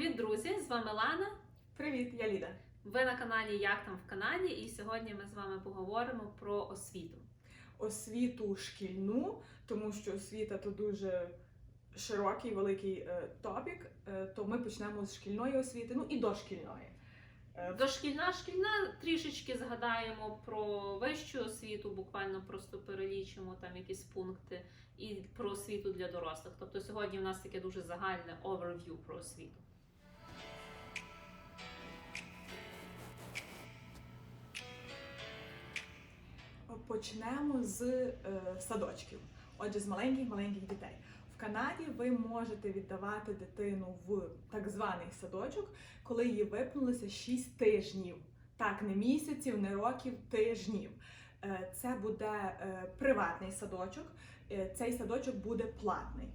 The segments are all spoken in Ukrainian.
Привіт, друзі! З вами Лана. Привіт, я Ліда. Ви на каналі Як там в Канаді, і сьогодні ми з вами поговоримо про освіту. Освіту шкільну, тому що освіта то дуже широкий, великий е, топік. Е, то ми почнемо з шкільної освіти, ну і дошкільної. Е, Дошкільна шкільна трішечки згадаємо про вищу освіту, буквально просто перелічимо там якісь пункти, і про освіту для дорослих. Тобто сьогодні в нас таке дуже загальне overview про освіту. Почнемо з е, садочків. Отже, з маленьких-маленьких дітей. В Канаді ви можете віддавати дитину в так званий садочок, коли їй виповнилося 6 тижнів. Так, не місяців, не років, тижнів. Е, Це буде е, приватний садочок. Е, Цей садочок буде платний.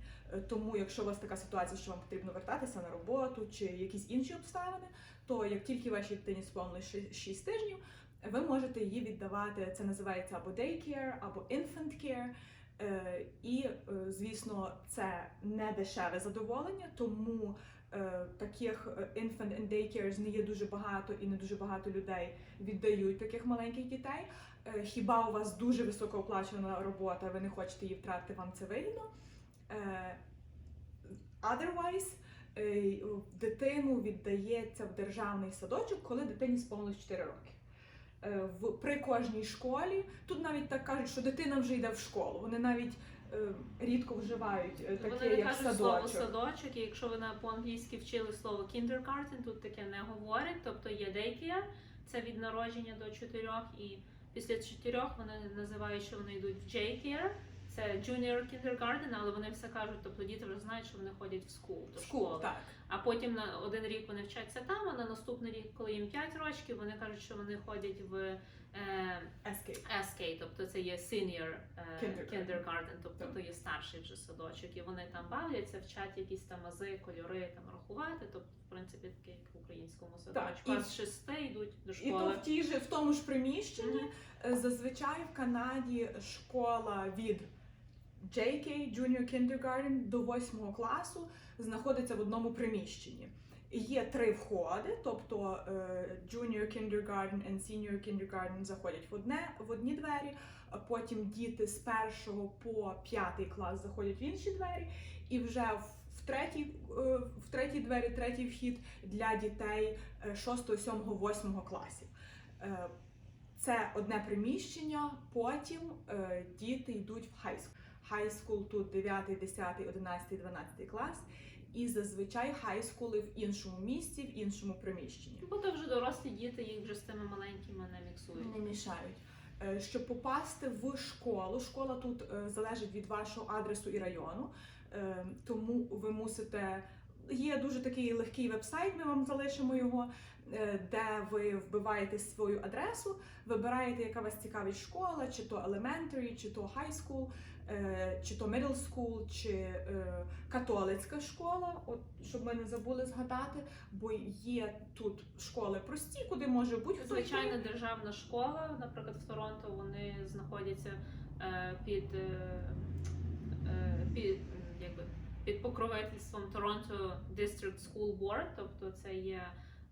Тому, якщо у вас така ситуація, що вам потрібно вертатися на роботу чи якісь інші обставини, то як тільки вашій дитині сповнилось 6 тижнів, ви можете її віддавати. Це називається або daycare, або infant care. Е, І, е, звісно, це не дешеве задоволення, тому е, таких infant and daycares не є дуже багато і не дуже багато людей віддають таких маленьких дітей. Хіба у вас дуже високооплачувана робота, ви не хочете її втратити, вам це вигідно. Otherwise, дитину віддається в державний садочок, коли дитині сповнилось 4 роки. Е, В, при кожній школі тут навіть так кажуть, що дитина вже йде в школу. Вони навіть е, рідко вживають е, таке, Вони не як кажуть слово садочок. садочок, і якщо ви на по-англійськи вчили слово kindergarten, тут таке не говорять. Тобто є daycare, це від народження до 4, і після 4 вони називають, що вони йдуть в J-care, це junior kindergarten, але вони все кажуть, тобто діти вже знають, що вони ходять в school, до школи. так. А потім на один рік вони вчаться там, а на наступний рік, коли їм 5 років, вони кажуть, що вони ходять в е, Escape. SK, тобто це є senior е, Kindergarten. kindergarten, тобто Так. то є старший вже садочок, і вони там бавляться, вчать якісь там ази, кольори там рахувати. Тобто, в принципі, таке як в українському садочку. і- А з шести йдуть до школи. І то в тій же в тому ж приміщенні Мгм. е, зазвичай в Канаді школа від JK, Junior Kindergarten, до 8 класу знаходиться в одному приміщенні. Є три входи, тобто е, Junior Kindergarten і Senior Kindergarten заходять в одне в одні двері, потім діти з першого по п'ятий клас заходять в інші двері, і вже в, третій е, в третій двері, третій вхід для дітей 6, 7, 8 класів. Е, Це одне приміщення, потім діти йдуть в хайскул. Хайскул тут 9, 10, 11, 12 клас, і зазвичай хайскули в іншому місці, в іншому приміщенні. Бо то вже дорослі діти, їх вже з тими маленькими не міксують. Не мішають. Е, Щоб попасти в школу, школа тут е, залежить від вашого адресу і району, е, тому ви мусите. Є дуже такий легкий вебсайт, ми вам залишимо його, де ви вбиваєте свою адресу, вибираєте, яка вас цікавить школа, чи то elementary, чи то high school, чи то middle school, чи е, католицька школа, от щоб ми не забули згадати, бо є тут школи прості, куди може будь-хто. Звичайна державна школа, наприклад, в Торонто вони знаходяться е, під, е, е, під, якби, під покровительством Toronto District School Board, тобто це є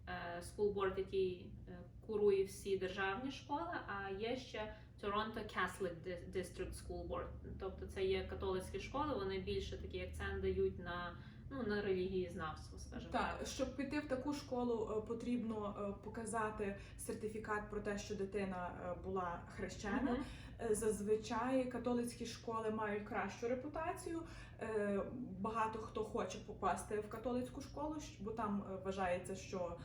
е, board, який е, курує всі державні школи, а є ще Toronto Catholic Di- District School Board, тобто це є католицькі школи, вони більше такий акцент дають на, ну, на релігієзнавство, скажімо Так, щоб піти в таку школу, е, потрібно е, показати сертифікат про те, що дитина е, була хрещена. Мгм. Е, Зазвичай католицькі школи мають кращу репутацію. Багато хто хоче попасти в католицьку школу, бо там вважається, що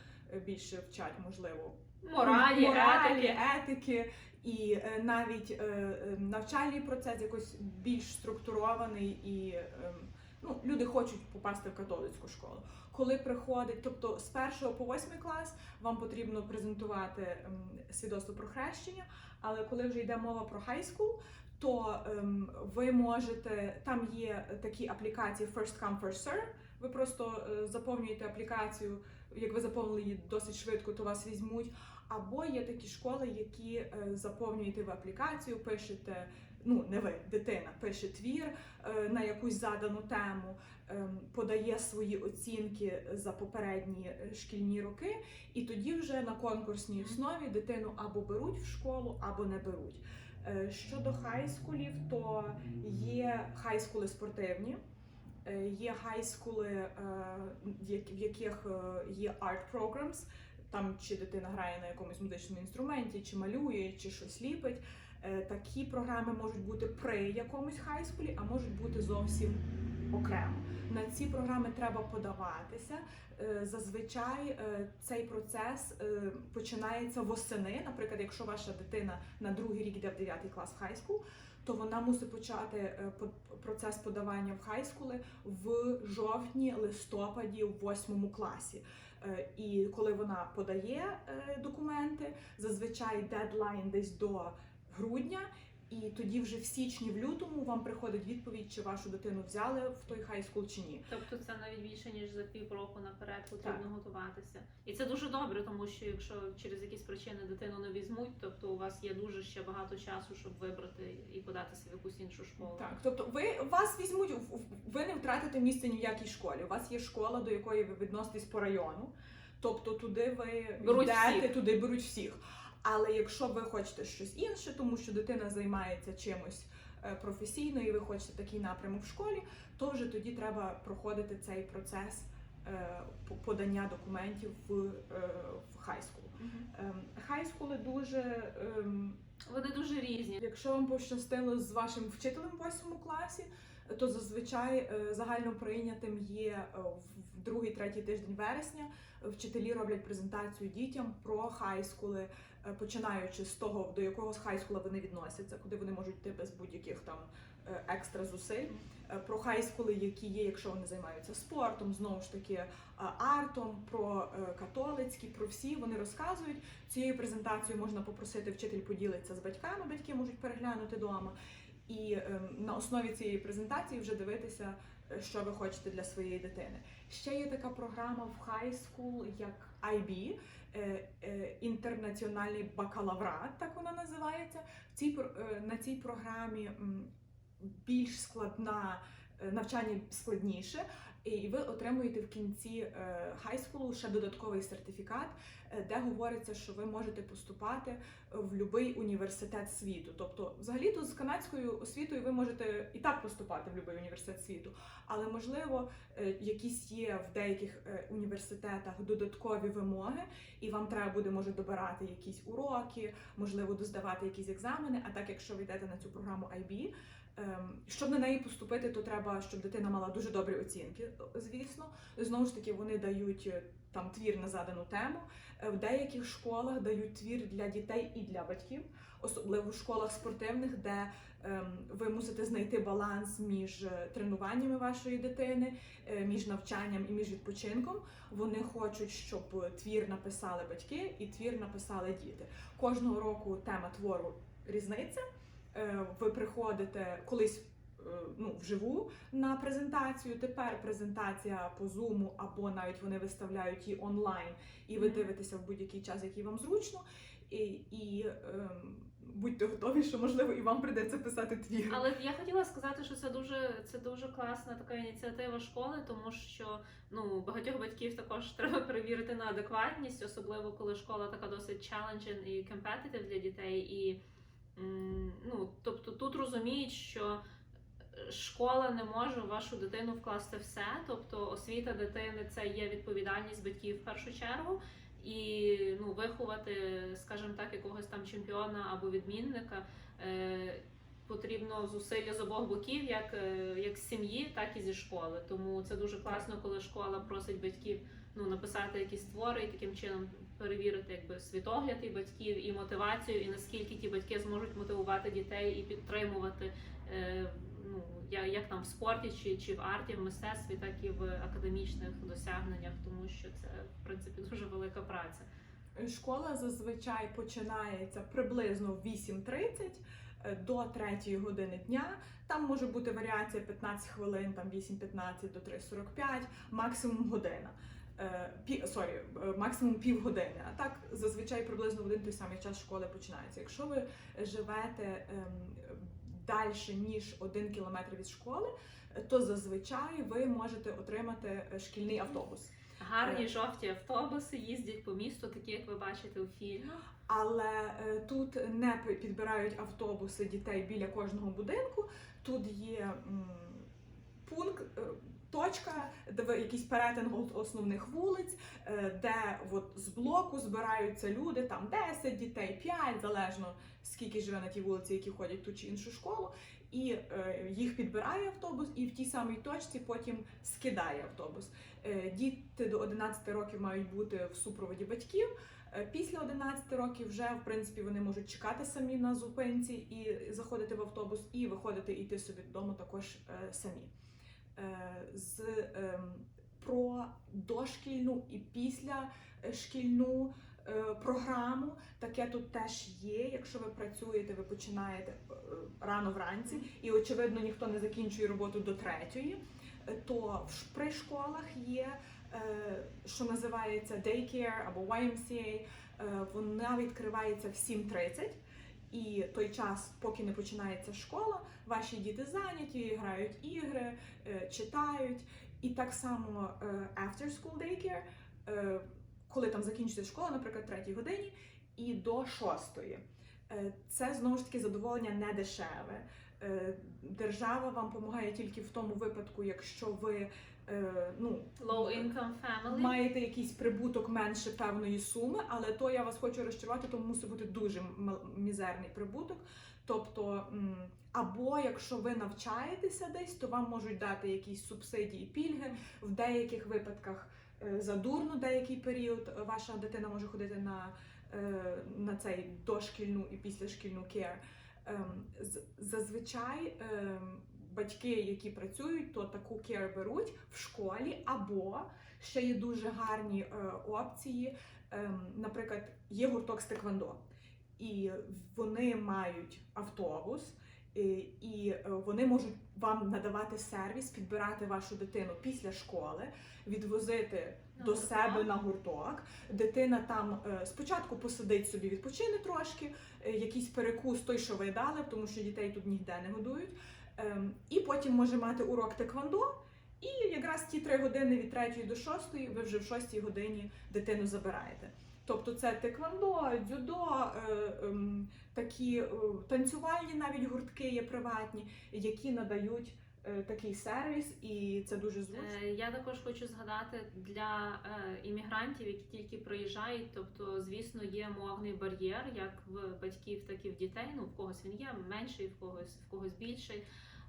більше вчать, можливо, Моралі, моралі, етики. етики, і е, навіть е, е, навчальний процес якось більш структурований і. е, Ну, люди хочуть попасти в католицьку школу. Коли приходить, тобто з першого по восьмий клас вам потрібно презентувати ем, свідоцтво про хрещення, але коли вже йде мова про хайскул, то ем, ви можете там є такі аплікації First Come, First Serve. Ви просто е, заповнюєте аплікацію, як ви заповнили її досить швидко, то вас візьмуть. Або є такі школи, які е, заповнюєте в аплікацію, пишете ну не ви, дитина пише твір е, на якусь задану тему, ем, подає свої оцінки за попередні е, шкільні роки, і тоді вже на конкурсній основі дитину або беруть в школу, або не беруть. Щодо хайскулів, то є хайскули спортивні, є хайскули, в яких є art programs, там чи дитина грає на якомусь музичному інструменті, чи малює, чи щось ліпить. Е, Такі програми можуть бути при якомусь хайскулі, а можуть бути зовсім окремо. На ці програми треба подаватися. Е, Зазвичай е, цей процес починається восени. Наприклад, якщо ваша дитина на другий рік йде в 9 клас в хайскул, то вона мусить почати процес подавання в хайскули в жовтні, листопаді, в 8 класі. Е, І коли вона подає е, документи, зазвичай дедлайн десь до грудня. І тоді вже в січні, в лютому вам приходить відповідь, чи вашу дитину взяли в той хайскул чи ні. Тобто це навіть більше ніж за півроку наперед потрібно Так. готуватися. І це дуже добре, тому що якщо через якісь причини дитину не візьмуть, тобто у вас є дуже ще багато часу, щоб вибрати і податися в якусь іншу школу. Так, тобто ви вас візьмуть, ви не втратите місце ні в якій школі. У вас є школа, до якої ви відноситесь по району. Тобто туди ви Беруть йдете, всіх. туди беруть всіх. Але якщо ви хочете щось інше, тому що дитина займається чимось е, професійно, і ви хочете такий напрямок в школі, то вже тоді треба проходити цей процес е, подання документів в, е, хайскул. Ем, Хайскули дуже ем, Вони дуже різні. Якщо вам пощастило з вашим вчителем в восьмому класі, то зазвичай е, загально прийнятим є е, в другий третій тиждень вересня. Вчителі роблять презентацію дітям про хайскули, е, починаючи з того, до якого з хайскула вони відносяться, куди вони можуть йти без будь-яких там е, екстра зусиль. Е, Про хайскули, які є, якщо вони займаються спортом, знову ж таки артом, про католицькі, про всі вони розказують. Цією презентацією можна попросити вчитель поділитися з батьками, батьки можуть переглянути вдома. І ем, на основі цієї презентації вже дивитися, що ви хочете для своєї дитини. Ще є така програма в high school, як IB, е, е, інтернаціональний бакалаврат, так вона називається. Е, на цій програмі більш складна навчання складніше, і ви отримуєте в кінці хайскулу ще додатковий сертифікат, е, де говориться, що ви можете поступати в будь-який університет світу. Тобто, взагалі, то з канадською освітою ви можете і так поступати в будь-який університет світу, але можливо, е, якісь є в деяких е, університетах додаткові вимоги, і вам треба буде може добирати якісь уроки, можливо, доздавати якісь екзамени. А так, якщо ви йдете на цю програму IB, щоб на неї поступити, то треба, щоб дитина мала дуже добрі оцінки. Звісно, знову ж таки, вони дають е, там твір на задану тему. Е, В деяких школах дають твір для дітей і для батьків, особливо в школах спортивних, де ем, ви мусите знайти баланс між е, тренуваннями вашої дитини, е, між навчанням і між відпочинком. Вони хочуть, щоб твір написали батьки і твір написали діти. Кожного року тема твору різниця. Е, Ви приходите колись. е, Ну, вживу на презентацію. Тепер презентація по зуму, або навіть вони виставляють її онлайн, і ви дивитеся в будь-який час, який вам зручно. І, і ем, будьте готові, що можливо і вам прийдеться писати твір. Але я хотіла сказати, що це дуже це дуже класна така ініціатива школи, тому що ну багатьох батьків також треба перевірити на адекватність, особливо коли школа така досить challenging і competitive для дітей. І ну тобто тут розуміють, що е, школа не може в вашу дитину вкласти все. Тобто освіта дитини це є відповідальність батьків в першу чергу. І ну, виховати, скажімо так, якогось там чемпіона або відмінника е, потрібно зусилля з обох боків, як, е, як з сім'ї, так і зі школи. Тому це дуже класно, коли школа просить батьків ну, написати якісь твори і таким чином перевірити якби світогляд і батьків, і мотивацію, і наскільки ті батьки зможуть мотивувати дітей і підтримувати. Е, Ну, як там в спорті, чи, чи в арті, в мистецтві, так і в академічних досягненнях, тому що це в принципі дуже велика праця. Школа зазвичай починається приблизно в 8.30 е, до 3 години дня. Там може бути варіація 15 хвилин, там 8.15 до 3.45, максимум година. Е, Пі, сорі, е, максимум півгодини. А так зазвичай приблизно в один той самий час школи починається. Якщо ви живете ем, далі ніж один кілометр від школи, то зазвичай ви можете отримати е, шкільний автобус. Гарні жовті автобуси їздять по місту, такі як ви бачите у фільмах. Але тут не підбирають автобуси дітей біля кожного будинку. Тут є м, пункт, точка, де якийсь перетин основних вулиць, е, де от з блоку збираються люди, там 10 дітей, 5, залежно скільки живе на тій вулиці, які ходять ту чи іншу школу. І е, їх підбирає автобус, і в тій самій точці потім скидає автобус. Е, діти до 11 років мають бути в супроводі батьків. Після 11 років вже в принципі вони можуть чекати самі на зупинці і заходити в автобус, і виходити і йти собі додому також самі. Е, з ем, про дошкільну і післяшкільну е, програму. Таке тут теж є. Якщо ви працюєте, ви починаєте е, рано вранці, і очевидно ніхто не закінчує роботу до третьої, е, то в при школах є е, що називається daycare або YMCA, е, вона відкривається в 7.30. І той час, поки не починається школа, ваші діти зайняті, грають ігри, е, читають. І так само е, after school daycare, е, коли там закінчиться школа, наприклад, 3 годині, і до 6. Е, Це знову ж таки задоволення не дешеве. Держава вам допомагає тільки в тому випадку, якщо ви ну, Low income family. маєте якийсь прибуток менше певної суми, але то я вас хочу розчарувати, тому мусить бути дуже мізерний прибуток. Тобто, або якщо ви навчаєтеся десь, то вам можуть дати якісь субсидії, пільги. В деяких випадках е, задурно деякий період е, ваша дитина може ходити на, е, на цей дошкільну і післяшкільну кер. Ем, Зазвичай ем, батьки, які працюють, то таку кер беруть в школі, або ще є дуже гарні е, опції. Ем, наприклад, є гурток з теквондо, і вони мають автобус, і, і е, вони можуть вам надавати сервіс, підбирати вашу дитину після школи, відвозити На до гурток. себе на гурток. Дитина там е, спочатку посидить собі, відпочине трошки, е, якийсь перекус той, що ви дали, тому що дітей тут ніде не годують. Ем, і потім може мати урок теквондо. І якраз ті три години від 3 до 6 ви вже в 6 годині дитину забираєте. Тобто це теквондо, дзюдо, е, ем, такі е, танцювальні навіть гуртки є приватні, які надають такий сервіс, і це дуже зручно. Е, Я також хочу згадати для е, іммігрантів, які тільки приїжджають. Тобто, звісно, є мовний бар'єр, як в батьків, так і в дітей. Ну в когось він є менший, в когось в когось більший.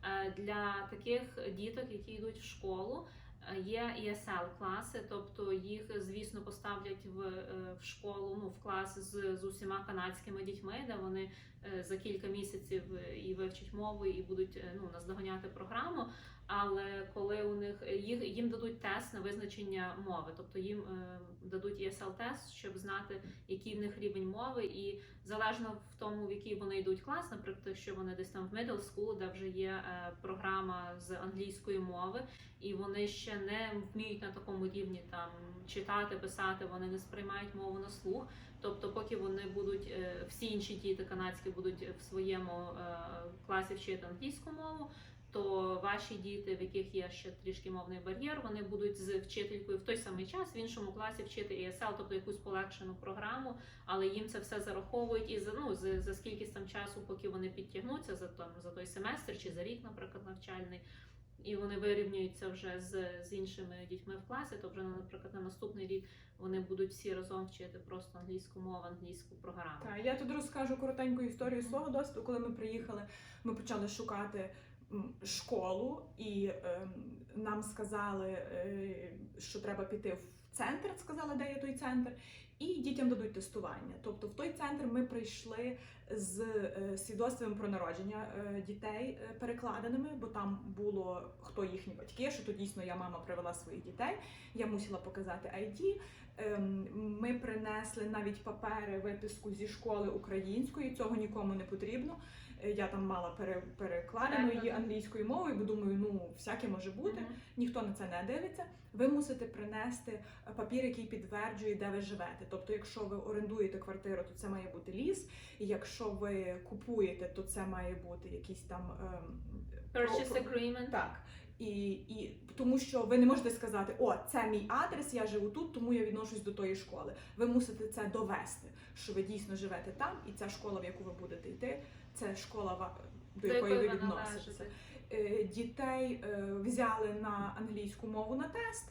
Е, Для таких діток, які йдуть в школу, е, є ESL класи, тобто їх, звісно, поставлять в, е, в школу, ну в клас з, з усіма канадськими дітьми, де вони е, за кілька місяців е, і вивчать мову, і будуть е, ну наздоганяти програму. Але коли у них їх їм дадуть тест на визначення мови, тобто їм е, дадуть ESL тест, щоб знати, який в них рівень мови, і залежно в тому, в який вони йдуть клас, наприклад, якщо вони десь там в middle school, де вже є е, програма з англійської мови, і вони ще не вміють на такому рівні там читати, писати, вони не сприймають мову на слух. Тобто, поки вони будуть е, всі інші діти канадські будуть в своєму е, класі вчити англійську мову, то ваші діти, в яких є ще трішки мовний бар'єр, вони будуть з вчителькою в той самий час в іншому класі вчити ESL, тобто якусь полегшену програму, але їм це все зараховують і за ну за, за скільки там часу, поки вони підтягнуться за там за той семестр чи за рік, наприклад, навчальний. І вони вирівнюються вже з, з іншими дітьми в класі, то вже, наприклад, на наступний рік вони будуть всі разом вчити просто англійську мову, англійську програму. Так, я тут розкажу коротеньку історію свого досвіду. Коли ми приїхали, ми почали шукати школу, і ем, нам сказали, е, що треба піти в центр. Сказали, де є той центр, і дітям дадуть тестування. Тобто, в той центр ми прийшли з е, свідоцтвом про народження е, дітей перекладеними, бо там було хто їхні батьки, що то дійсно я мама привела своїх дітей. Я мусила показати ID. Ем, Ми принесли навіть папери, виписку зі школи української. Цього нікому не потрібно. Е, Я там мала пере, перекладену її англійською мовою, бо думаю, ну всяке може бути. Ніхто на це не дивиться. Ви мусите принести е, папір, який підтверджує, де ви живете. Тобто, якщо ви орендуєте квартиру, то це має бути ліс. І якщо ви купуєте, то це має бути якийсь там ем, Purchase agreement. так. І, і тому що ви не можете сказати, о, це мій адрес, я живу тут, тому я відношусь до тої школи. Ви мусите це довести, що ви дійсно живете там, і ця школа, в яку ви будете йти, це школа, до якої ви відноситеся. Е, Дітей е, взяли на англійську мову на тест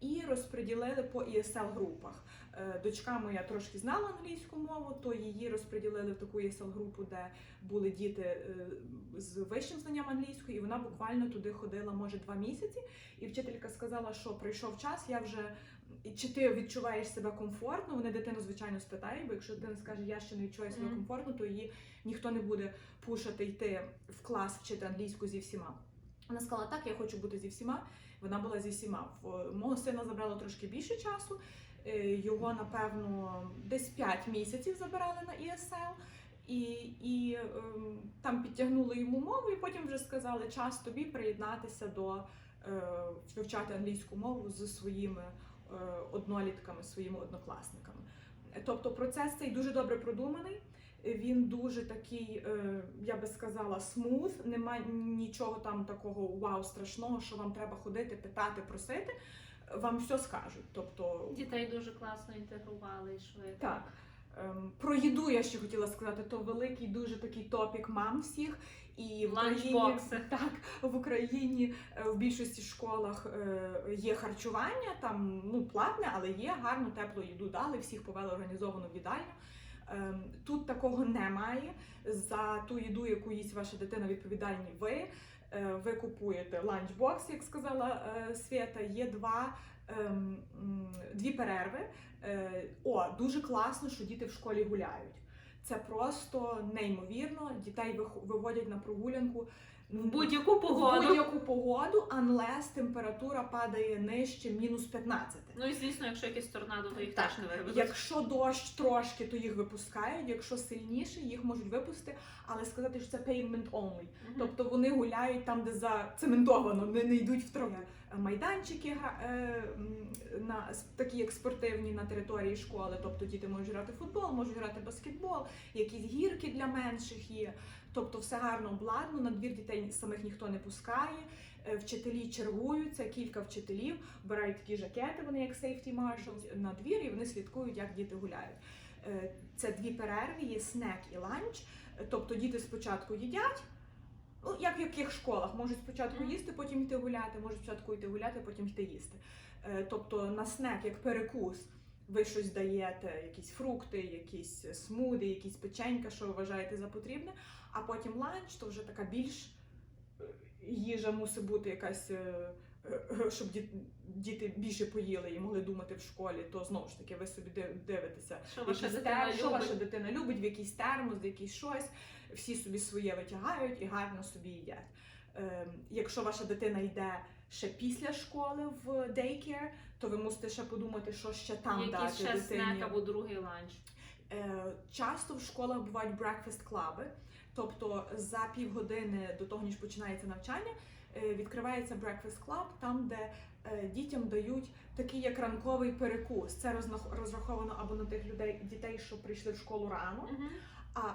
і розподілили по ESL групах. Е, Дочка моя трошки знала англійську мову, то її розподілили в таку ESL групу, де були діти з вищим знанням англійської, і вона буквально туди ходила, може, два місяці. І вчителька сказала, що прийшов час, я вже. І Чи ти відчуваєш себе комфортно? Вони дитину, звичайно, спитають, бо якщо дитина скаже, я ще не відчуваю себе Мгм. комфортно, то її ніхто не буде пушити йти в клас вчити англійську зі всіма. Вона сказала, так, я хочу бути зі всіма. Вона була зі всіма. В мого сина забрало трошки більше часу. Е, Його, напевно, десь 5 місяців забирали на ESL. І, і ем, там підтягнули йому мову, і потім вже сказали, час тобі приєднатися до е, вивчати англійську мову зі своїми однолітками, своїми однокласниками. Е, Тобто процес цей дуже добре продуманий. Він дуже такий, е, я би сказала, смуth. Нема нічого там такого вау страшного, що вам треба ходити, питати, просити. Вам все скажуть. Тобто, Дітей дуже класно інтегрували і швидко. так. Ем, Про їду я ще хотіла сказати, то великий дуже такий топік мам всіх. І в Україні, так, в Україні е, в більшості школах е, є харчування, там ну платне, але є гарну теплу їду дали, всіх повели організовану в їдальню. Ем, Тут такого немає. За ту їду, яку їсть ваша дитина, відповідальні ви. Е, Ви купуєте ланчбокс, як сказала Свята. Є два, дві перерви. Е, О, дуже класно, що діти в школі гуляють. Це просто неймовірно. Дітей виводять на прогулянку В будь-яку в погоду. будь-яку погоду, unless температура падає нижче мінус 15. Ну і звісно, якщо якийсь торнадо, то їх Так. теж не виведуть. Якщо дощ трошки, то їх випускають. Якщо сильніше, їх можуть випустити, але сказати, що це pavement only. Мгм. Тобто вони гуляють там, де зацементовано, не, не йдуть в траву. Майданчики е, на такі як спортивні на території школи. Тобто діти можуть грати в футбол, можуть грати в баскетбол, якісь гірки для менших є. Тобто все гарно обладнано, на двір дітей самих ніхто не пускає. Е, Вчителі чергуються, кілька вчителів беруть такі жакети, вони як safety marshals, на двір, і вони слідкують, як діти гуляють. Е, Це дві перерви, є снек і ланч. Тобто діти спочатку їдять. Ну, як в яких школах можуть спочатку їсти, потім йти гуляти, можуть спочатку йти гуляти, потім йти їсти. Е, Тобто на снек, як перекус, ви щось даєте, якісь фрукти, якісь смуді, якісь печенька, що ви вважаєте за потрібне. А потім ланч, то вже така більш е, їжа мусить бути якась, е, е, щоб діти більше поїли і могли думати в школі, то знову ж таки ви собі дивитеся, Що ваша дитина що ваша дитина любить, в якийсь термос, в якийсь щось. Всі собі своє витягають і гарно собі їдять. Ем, якщо ваша дитина йде ще після школи в daycare, то ви мусите ще подумати, що ще там Якийсь дати ще дитині. снек або другий ланч. Е, Часто в школах бувають breakfast клаби, тобто за півгодини до того, ніж починається навчання, е, відкривається breakfast club, там, де е, дітям дають такий як ранковий перекус. Це розраховано або на тих людей, дітей, що прийшли в школу рано, Мгм.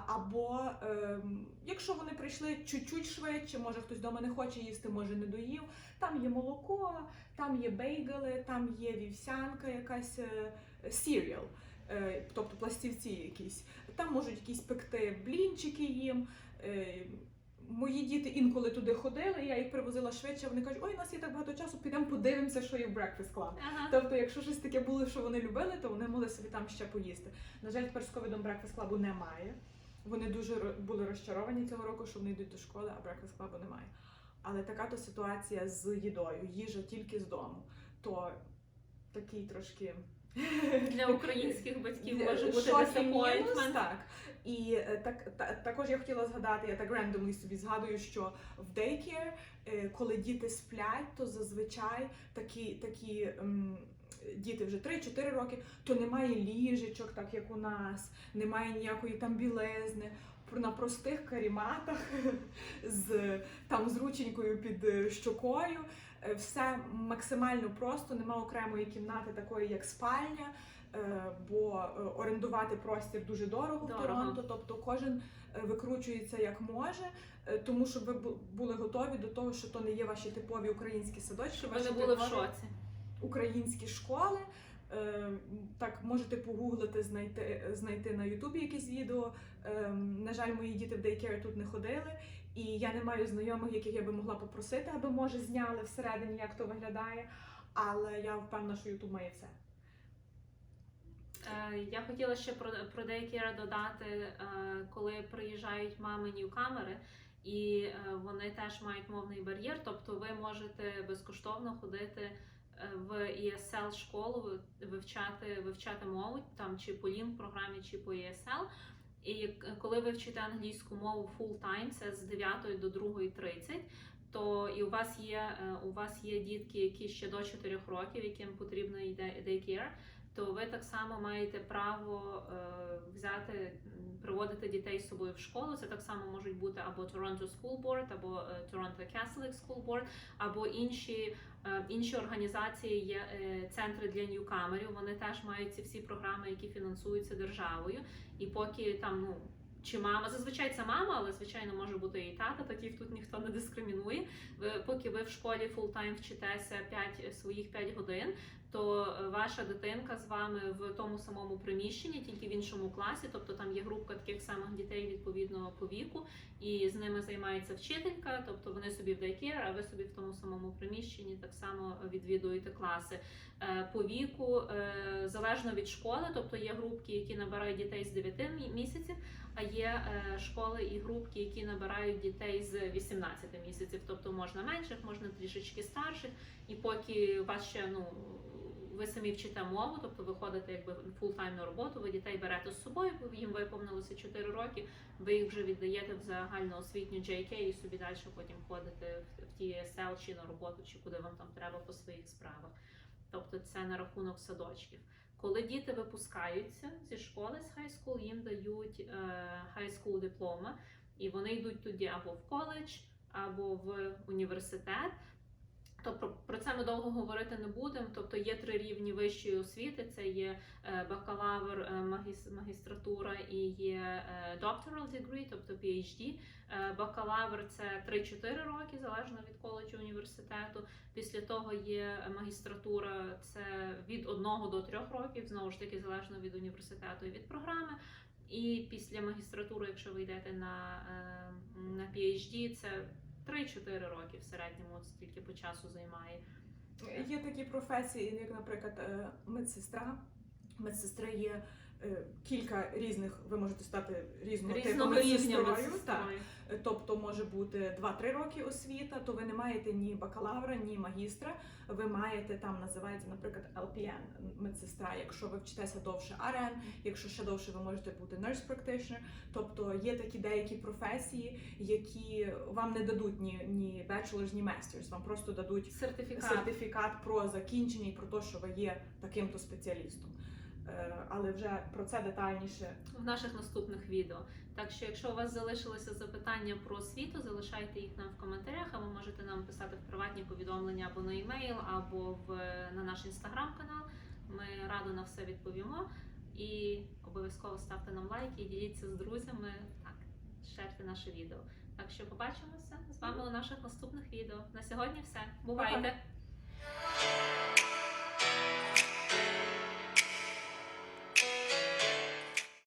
Або ем, якщо вони прийшли чуть-чуть швидше, може хтось вдома не хоче їсти, може не доїв. Там є молоко, там є бейгели, там є вівсянка, якась е, сіріал, е, тобто пластівці якісь. Там можуть якісь пекти блінчики їм. Е, Мої діти інколи туди ходили, я їх привозила швидше. Вони кажуть, ой, у нас є так багато часу, підемо подивимося, що є в Breakfast Club. Ага. Тобто, якщо щось таке було, що вони любили, то вони могли собі там ще поїсти. На жаль, тепер з ковідом Breakfast Club немає. Вони дуже були розчаровані цього року, що вони йдуть до школи, а Breakfast Club немає. Але така то ситуація з їдою, їжа тільки з дому. То такий трошки Для українських батьків може бути disappointment. Так. І е, так, та- також я хотіла згадати, я так рендомly собі згадую, що в daycare, е, коли діти сплять, то зазвичай такі, такі ем, діти вже 3-4 роки, то немає ліжечок, так як у нас, немає ніякої там білизни. на простих каріматах з там з рученькою під е, щокою. Е, Все максимально просто, нема окремої кімнати, такої як спальня, е, бо е, орендувати простір дуже дорого, в Торонто. Тобто кожен викручується як може, тому щоб ви бу- були готові до того, що то не є ваші типові українські садочки, Щоб ви ваші не були в шоці. українські школи. Так, можете погуглити, знайти, знайти на Ютубі якісь відео. Е, На жаль, мої діти в дейкер тут не ходили, і я не маю знайомих, яких я би могла попросити, аби може зняли всередині, як то виглядає. Але я впевнена, що Ютуб має все. Е, Я хотіла ще про, про деякі додати, е, коли приїжджають мами ньюкамери, і е, вони теж мають мовний бар'єр, тобто ви можете безкоштовно ходити в ESL школу, вивчати, вивчати мову там чи по лінк програмі, чи по ESL. І коли ви вчите англійську мову full time, це з 9 до 2.30, то і у вас є е, у вас є дітки, які ще до 4 років, яким потрібно daycare, то ви так само маєте право е, взяти, приводити дітей з собою в школу. Це так само можуть бути або Toronto School Board, або е, Toronto Catholic School Board, або інші, інші організації є е, центри для ньюкамерів. Вони теж мають ці всі програми, які фінансуються державою. І поки там ну. Чи мама, зазвичай це мама, але звичайно може бути і тата, таких тут ніхто не дискримінує. Ви, поки ви в школі фултайм вчитеся 5, своїх 5 годин, то е, ваша дитинка з вами в тому самому приміщенні, тільки в іншому класі. Тобто там є групка таких самих дітей відповідно по віку, і з ними займається вчителька. Тобто вони собі в дейкер, а ви собі в тому самому приміщенні так само відвідуєте класи. Е, По віку е, залежно від школи, тобто є групки, які набирають дітей з 9 місяців, а є е, школи і групки, які набирають дітей з 18 місяців. Тобто можна менших, можна трішечки старших. І поки вас ще ну ви самі вчите мову, тобто ви ходите якби фултайм на роботу, ви дітей берете з собою, бо їм виповнилося 4 роки, ви їх вже віддаєте в загальноосвітню JK і собі далі потім ходите в, в TSL чи на роботу, чи куди вам там треба по своїх справах. Тобто це на рахунок садочків. Коли діти випускаються зі школи з high school, їм дають е, high school диплома, і вони йдуть тоді або в коледж, або в університет. Тобто про це ми довго говорити не будемо. Тобто є три рівні вищої освіти: це є е, бакалавр, е, магіс- магістратура і є е, doctoral degree, тобто PhD. Бакалавр це 3-4 роки, залежно від коледжу університету. Після того є магістратура, це від 1 до 3 років, знову ж таки, залежно від університету і від програми. І після магістратури, якщо ви йдете на, на PhD, це 3-4 роки в середньому, стільки по часу займає. Є такі професії, як, наприклад, медсестра. медсестра. Є е, кілька різних, ви можете стати різного типу медсестрою. Так. Е, Тобто може бути 2-3 роки освіта, то ви не маєте ні бакалавра, ні магістра. Ви маєте там називається, наприклад, LPN, медсестра. Якщо ви вчитеся довше RN, якщо ще довше ви можете бути nurse practitioner. Тобто є такі деякі професії, які вам не дадуть ні, ні bachelor's, ні masters, вам просто дадуть Сертифікат. сертифікат про закінчення і про те, що ви є таким-то спеціалістом. Е, Але вже про це детальніше в наших наступних відео. Так що, якщо у вас залишилися запитання про освіту, залишайте їх нам в коментарях, або можете нам писати в приватні повідомлення або на емейл, або в на наш інстаграм-канал. Ми радо на все відповімо. І обов'язково ставте нам лайки і діліться з друзями. Так, шерте наше відео. Так що побачимося з вами у наших наступних відео. На сьогодні все. Бувайте!